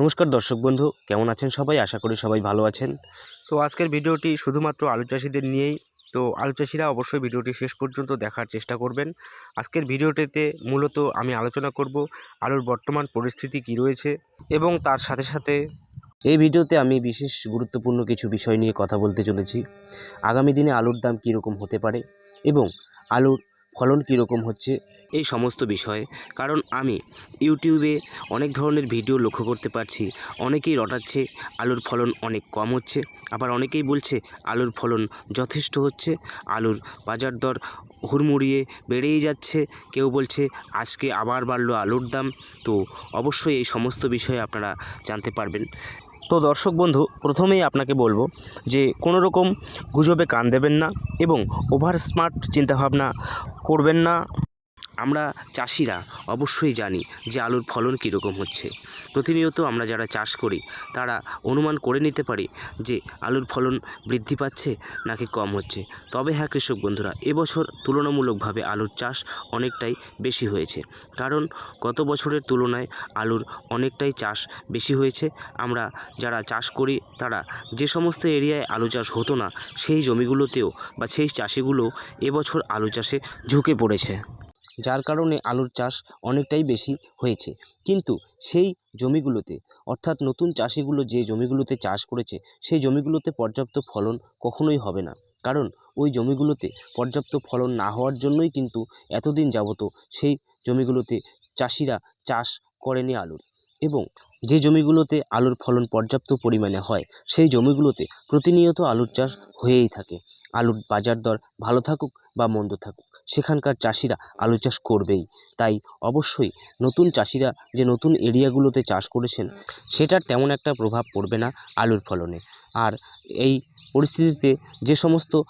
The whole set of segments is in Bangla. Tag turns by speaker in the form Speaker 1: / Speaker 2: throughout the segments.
Speaker 1: নমস্কার দর্শক বন্ধু, কেমন আছেন সবাই? আশা করি সবাই ভালো আছেন। তো আজকের ভিডিওটি শুধুমাত্র আলু চাষিদের নিয়েই, তো আলু চাষিরা অবশ্যই ভিডিওটি শেষ পর্যন্ত দেখার চেষ্টা করবেন। আজকের ভিডিওটিতে মূলত আমি আলোচনা করব আলুর বর্তমান পরিস্থিতি কী রয়েছে এবং তার সাথে সাথে এই ভিডিওতে আমি বিশেষ গুরুত্বপূর্ণ কিছু বিষয় নিয়ে কথা বলতে চলেছি। আগামী দিনে আলুর দাম কীরকম হতে পারে এবং আলুর ফলন কীরকম হচ্ছে এই সমস্ত বিষয়ে। কারণ আমি ইউটিউবে অনেক ধরনের ভিডিও লক্ষ্য করতে পারছি। অনেকেই রটাচ্ছে, আলুর ফলন অনেক কম হচ্ছে। আবার অনেকেই বলছে, আলুর ফলন যথেষ্ট হচ্ছে। আলুর বাজার দর হুড়মুড়িয়ে বেড়েই যাচ্ছে। কেউ বলছে, আজকে আবার বাড়লো আলুর দাম। তো অবশ্যই এই সমস্ত বিষয়ে আপনারা জানতে পারবেন। তো দর্শক বন্ধু, প্রথমেই আপনাকে বলব যে কোনো রকম গুজবে কান দেবেন না এবং ওভার স্মার্ট চিন্তাভাবনা করবেন না। আমরা চাষিরা অবশ্যই জানি যে আলুর ফলন কীরকম হচ্ছে। প্রতিনিয়ত আমরা যারা চাষ করি, তারা অনুমান করে নিতে পারি যে আলুর ফলন বৃদ্ধি পাচ্ছে নাকি কম হচ্ছে। তবে হ্যাঁ কৃষক বন্ধুরা, এবছর তুলনামূলকভাবে আলুর চাষ অনেকটাই বেশি হয়েছে। কারণ গত বছরের তুলনায় আলুর অনেকটাই চাষ বেশি হয়েছে। আমরা যারা চাষ করি, তারা যে সমস্ত এরিয়ায় আলু চাষ হতো না, সেই জমিগুলোতেও বা সেই চাষিগুলো এবছর আলু চাষে ঝুঁকে পড়েছে। যার কারণে আলুর চাষ অনেকটাই বেশি হয়েছে। কিন্তু সেই জমিগুলোতে, অর্থাৎ নতুন চাষিগুলো যে জমিগুলোতে চাষ করেছে, সেই জমিগুলোতে পর্যাপ্ত ফলন কখনোই হবে না। কারণ ওই জমিগুলোতে পর্যাপ্ত ফলন না হওয়ার জন্যই কিন্তু এতদিন যাবত সেই জমিগুলোতে চাষিরা চাষ করেনি আলুর। এবং যে জমিগুলোতে আলুর ফলন পর্যাপ্ত পরিমাণে হয়, সেই জমিগুলোতে প্রতিনিয়ত আলুর চাষ হয়েই থাকে। আলুর বাজার দর ভালো থাকুক বা মন্দ থাকুক, সেখানকার চাষিরা আলু চাষ করবেই। তাই অবশ্যই নতুন চাষিরা যে নতুন এরিয়াগুলোতে চাষ করেছেন, সেটার তেমন একটা প্রভাব পড়বে না আলুর ফলনে। আর এই পরিস্থিতিতে যে সমস্ত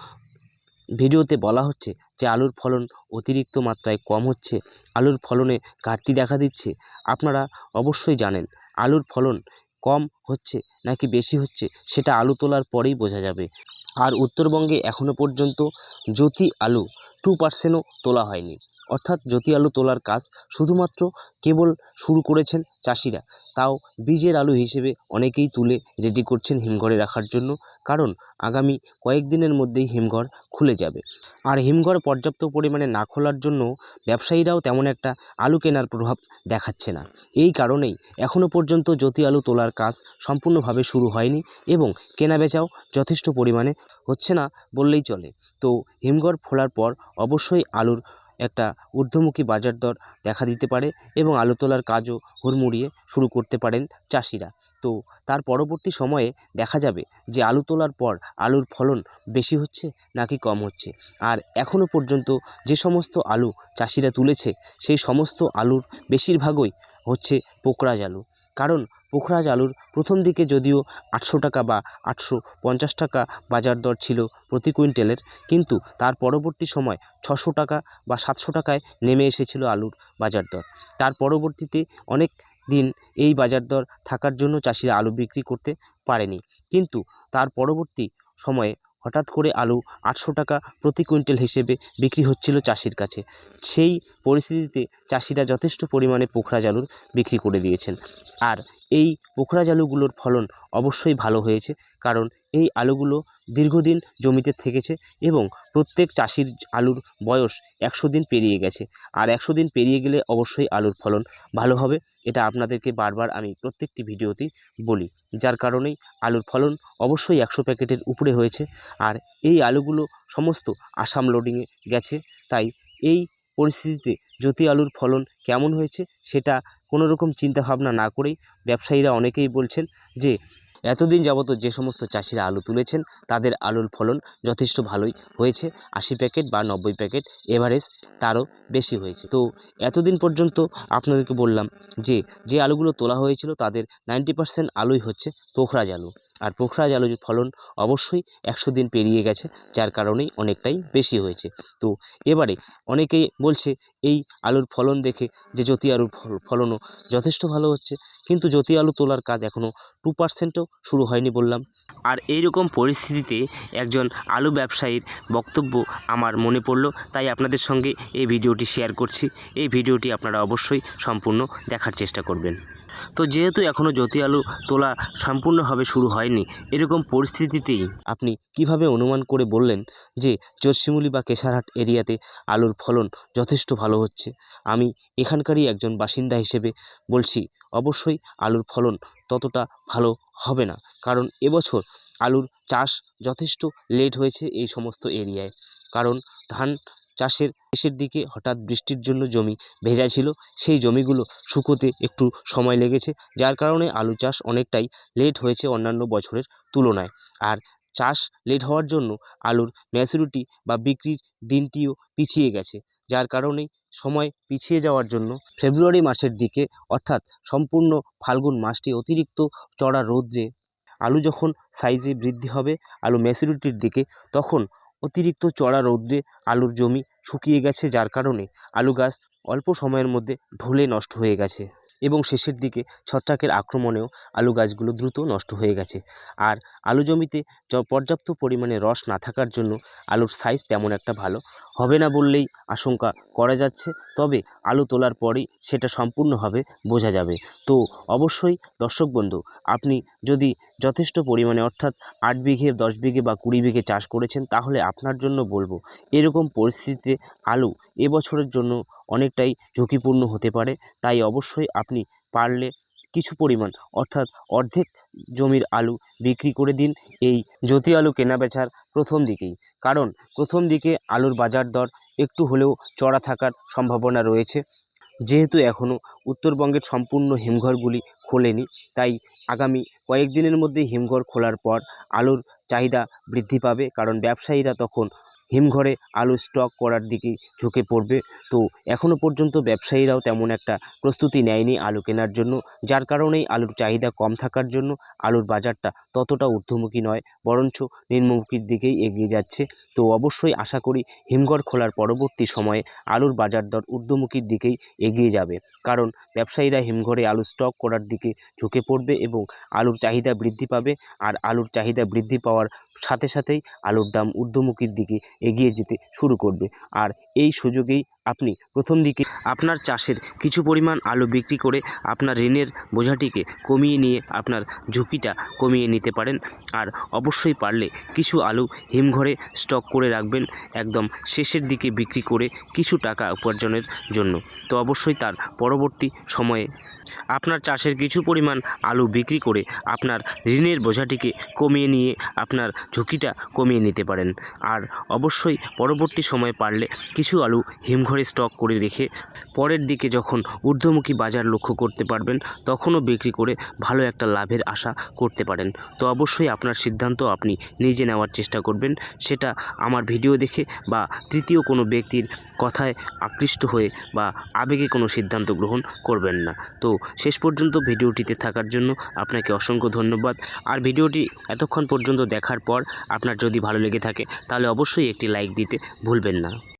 Speaker 1: ভিডিওতে বলা হচ্ছে যে আলুর ফলন অতিরিক্ত মাত্রায় কম হচ্ছে, আলুর ফলনে ঘাটতি দেখা দিচ্ছে। আপনারা অবশ্যই জানেন, আলুর ফলন কম হচ্ছে নাকি বেশি হচ্ছে সেটা আলু তোলার পরেই বোঝা যাবে। আর উত্তরবঙ্গে এখনও পর্যন্ত জ্যোতি আলু টু পার্সেন্টও তোলা হয়নি। অর্থাৎ জ্যোতি আলু তোলার কাজ শুধুমাত্র কেবল শুরু করেছেন চাষিরা, তাও বীজের আলু হিসেবে অনেকেই তুলে রেডি করছেন হিমঘরে রাখার জন্য। কারণ আগামী কয়েকদিনের মধ্যেই হিমঘর খুলে যাবে। আর হিমঘর পর্যাপ্ত পরিমাণে না খোলার জন্য ব্যবসায়ীরাও তেমন একটা আলু কেনার প্রভাব দেখাচ্ছে না। এই কারণেই এখনও পর্যন্ত জ্যোতি আলু তোলার কাজ সম্পূর্ণভাবে শুরু হয়নি এবং কেনাবেচাও যথেষ্ট পরিমাণে হচ্ছে না বললেই চলে। তো হিমঘর খোলার পর অবশ্যই আলুর একটা ঊর্ধ্বমুখী বাজার দর দেখা দিতে পারে এবং আলু তোলার কাজও হুড়মুড়িয়ে শুরু করতে পারেন চাষিরা। তো তার পরবর্তী সময়ে দেখা যাবে যে আলু তোলার পর আলুর ফলন বেশি হচ্ছে নাকি কম হচ্ছে। আর এখনও পর্যন্ত যে সমস্ত আলু চাষিরা তুলেছে, সেই সমস্ত আলুর বেশিরভাগই হচ্ছে পোকরাজ আলু। কারণ পোখরাজ আলুর প্রথম দিকে যদিও আটশো টাকা বা আটশো পঞ্চাশ টাকা বাজার দর ছিল প্রতি কুইন্টালের, কিন্তু তার পরবর্তী সময় ছশো টাকা বা সাতশো টাকায় নেমে এসেছিল আলুর বাজার দর। তার পরবর্তীতে অনেক দিন এই বাজার দর থাকার জন্য চাষিরা আলু বিক্রি করতে পারেনি। কিন্তু তার পরবর্তী সময়ে হঠাৎ করে আলু আটশো টাকা প্রতি কুইন্টাল হিসেবে বিক্রি হচ্ছিল চাষির কাছে। সেই পরিস্থিতিতে চাষিরা যথেষ্ট পরিমাণে পোখরাজ আলুর বিক্রি করে দিয়েছেন। আর এই পোখরাজ আলুগুলোর ফলন অবশ্যই ভালো হয়েছে, কারণ এই আলুগুলো দীর্ঘদিন জমিতে থেকেছে এবং প্রত্যেক চাষির আলুর বয়স একশো দিন পেরিয়ে গেছে। আর একশো দিন পেরিয়ে গেলে অবশ্যই আলুর ফলন ভালো হবে, এটা আপনাদেরকে বারবার আমি প্রত্যেকটি ভিডিওতেই বলি। যার কারণেই আলুর ফলন অবশ্যই একশো প্যাকেটের উপরে হয়েছে। আর এই আলুগুলো সমস্ত আসাম লোডিংয়ে গেছে, তাই এই পরিস্থিতিতে জ্যোতি আলুর ফলন কেমন হয়েছে সেটা কোনো রকম চিন্তাভাবনা না করেই ব্যবসায়ীরা অনেকেই বলছেন যে এতদিন যাবত যে সমস্ত চাষিরা আলু তুলেছেন, তাদের আলুর ফলন যথেষ্ট ভালোই হয়েছে। আশি প্যাকেট বা নব্বই প্যাকেট এভারেজ তারও বেশি হয়েছে। তো এতদিন পর্যন্ত আপনাদেরকে বললাম যে যে আলুগুলো তোলা হয়েছিল তাদের নাইনটি পার্সেন্ট আলুই হচ্ছে পোখরাজ আলু। আর পোখরাজ আলুর ফলন অবশ্যই একশো দিন পেরিয়ে গেছে, যার কারণেই অনেকটাই বেশি হয়েছে। তো এবারে অনেকেই বলছে, এই আলুর ফলন দেখে যে জ্যোতি আলুর ফলনও যথেষ্ট ভালো হচ্ছে, কিন্তু জ্যোতি আলু তোলার কাজ এখনও টু পার্সেন্টও শুরু হয়নি বললাম। আর এই রকম পরিস্থিতিতে একজন আলু ব্যবসায়ীর বক্তব্য আমার মনে পড়ল, তাই আপনাদের সঙ্গে এই ভিডিওটি শেয়ার করছি। এই ভিডিওটি আপনারা অবশ্যই সম্পূর্ণ দেখার চেষ্টা করবেন। তো যেহেতু এখনও জ্যোতি আলু তোলা সম্পূর্ণভাবে শুরু হয়নি, এরকম পরিস্থিতিতেই আপনি কীভাবে অনুমান করে বললেন যে চরশিমুলি বা কেশারহাট এরিয়াতে আলুর ফলন যথেষ্ট ভালো হচ্ছে? আমি এখানকারই একজন বাসিন্দা হিসেবে বলছি, অবশ্যই আলুর ফলন ততটা ভালো হবে না। কারণ এবছর আলুর চাষ যথেষ্ট লেট হয়েছে এই সমস্ত এরিয়ায়। কারণ ধান চাষের শেষের দিকে হঠাৎ বৃষ্টির জন্য জমি ভেজা ছিল, সেই জমিগুলো শুকোতে একটু সময় লেগেছে, যার কারণে আলু চাষ অনেকটাই লেট হয়েছে অন্যান্য বছরের তুলনায়। আর চাষ লেট হওয়ার জন্য আলুর ম্যাচুরিটি বা বিক্রির দিনটিও পিছিয়ে গেছে, যার কারণেই সময় পিছিয়ে যাওয়ার জন্য ফেব্রুয়ারি মাসের দিকে অর্থাৎ সম্পূর্ণ ফাল্গুন মাসটি অতিরিক্ত চড়া রোদ্রে আলু যখন সাইজে বৃদ্ধি হবে, আলু ম্যাচুরিটির দিকে, তখন অতিরিক্ত চড়া রৌদ্রে আলুর জমি শুকিয়ে গেছে যার কারণে আলু গাছ অল্প সময়ের মধ্যে ঢলে নষ্ট হয়ে গেছে। এবং শেষের দিকে ছত্রাকের আক্রমণেও আলু গাছগুলো দ্রুত নষ্ট হয়ে গেছে। আর আলু জমিতে পর্যাপ্ত পরিমাণে রস না থাকার জন্য আলুর সাইজ তেমন একটা ভালো হবে না বললেই আশঙ্কা করা যাচ্ছে। তবে আলু তোলার পরেই সেটা সম্পূর্ণভাবে বোঝা যাবে। তো অবশ্যই দর্শক বন্ধু, আপনি যদি যথেষ্ট পরিমাণে অর্থাৎ আট বিঘে, দশ বিঘে বা কুড়ি বিঘে চাষ করেছেন তাহলে আপনার জন্য বলব, এরকম পরিস্থিতিতে আলু এবছরের জন্য অনেকটাই ঝুঁকিপূর্ণ হতে পারে। তাই অবশ্যই আপনি পারলে কিছু পরিমাণ, অর্থাৎ অর্ধেক জমির আলু বিক্রি করে দিন এই জ্যোতি আলু কেনাবেচার প্রথম দিকেই। কারণ প্রথম দিকে আলুর বাজার দর একটু হলেও চড়া থাকার সম্ভাবনা রয়েছে। যেহেতু এখনও উত্তরবঙ্গের সম্পূর্ণ হিমঘরগুলি খোলেনি, তাই আগামী কয়েকদিনের মধ্যে হিমঘর খোলার পর আলুর চাহিদা বৃদ্ধি পাবে। কারণ ব্যবসায়ীরা তখন হিমঘরে আলু স্টক করার দিকে ঝুঁকে পড়বে। তো এখনও পর্যন্ত ব্যবসায়ীরাও তেমন একটা প্রস্তুতি নেয়নি আলু কেনার জন্য, যার কারণেই আলুর চাহিদা কম থাকার জন্য আলুর বাজারটা ততটা ঊর্ধ্বমুখী নয়, বরঞ্চ নিম্নমুখীর দিকেই এগিয়ে যাচ্ছে। তো অবশ্যই আশা করি হিমঘর খোলার পরবর্তী সময়ে আলুর বাজার দর ঊর্ধ্বমুখীর দিকেই এগিয়ে যাবে, কারণ ব্যবসায়ীরা হিমঘরে আলু স্টক করার দিকে ঝুঁকে পড়বে এবং আলুর চাহিদা বৃদ্ধি পাবে, আর আলুর চাহিদা বৃদ্ধি পাওয়ার সাথে সাথেই আলুর দাম ঊর্ধ্বমুখীর দিকে এগিয়ে যেতে শুরু করবে। আর এই সুযোগেই আপনি প্রথম দিকে আপনার চাষের কিছু পরিমাণ আলু বিক্রি করে আপনার ঋণের বোঝাটিকে কমিয়ে নিয়ে আপনার ঝুঁকিটা কমিয়ে নিতে পারেন। আর অবশ্যই পারলে কিছু আলু হিমঘরে স্টক করে রাখবেন একদম শেষের দিকে বিক্রি করে কিছু টাকা উপার্জনের জন্য। তো অবশ্যই তার পরবর্তী সময়ে আপনার চাষের কিছু পরিমাণ আলু বিক্রি করে আপনার ঋণের বোঝাটিকে কমিয়ে নিয়ে আপনার ঝুঁকিটা কমিয়ে নিতে পারেন। আর অবশ্যই পরবর্তী সময়ে পারলে কিছু আলু হিমঘরে স্টক করে রেখে পরের দিকে যখন ঊর্ধ্বমুখী বাজার লক্ষ্য করতে পারবেন, তখনও বিক্রি করে ভালো একটা লাভের আশা করতে পারেন। তো অবশ্যই আপনার সিদ্ধান্ত আপনি নিজে নেওয়ার চেষ্টা করবেন। সেটা আমার ভিডিও দেখে বা তৃতীয় কোনো ব্যক্তির কথায় আকৃষ্ট হয়ে বা আবেগে কোনো সিদ্ধান্ত গ্রহণ করবেন না। তো শেষ পর্যন্ত ভিডিওটিতে থাকার জন্য আপনাকে অসংখ্য ধন্যবাদ। আর ভিডিওটি এতক্ষণ পর্যন্ত দেখার পর আপনার যদি ভালো লেগে থাকে, তাহলে অবশ্যই একটি লাইক দিতে ভুলবেন না।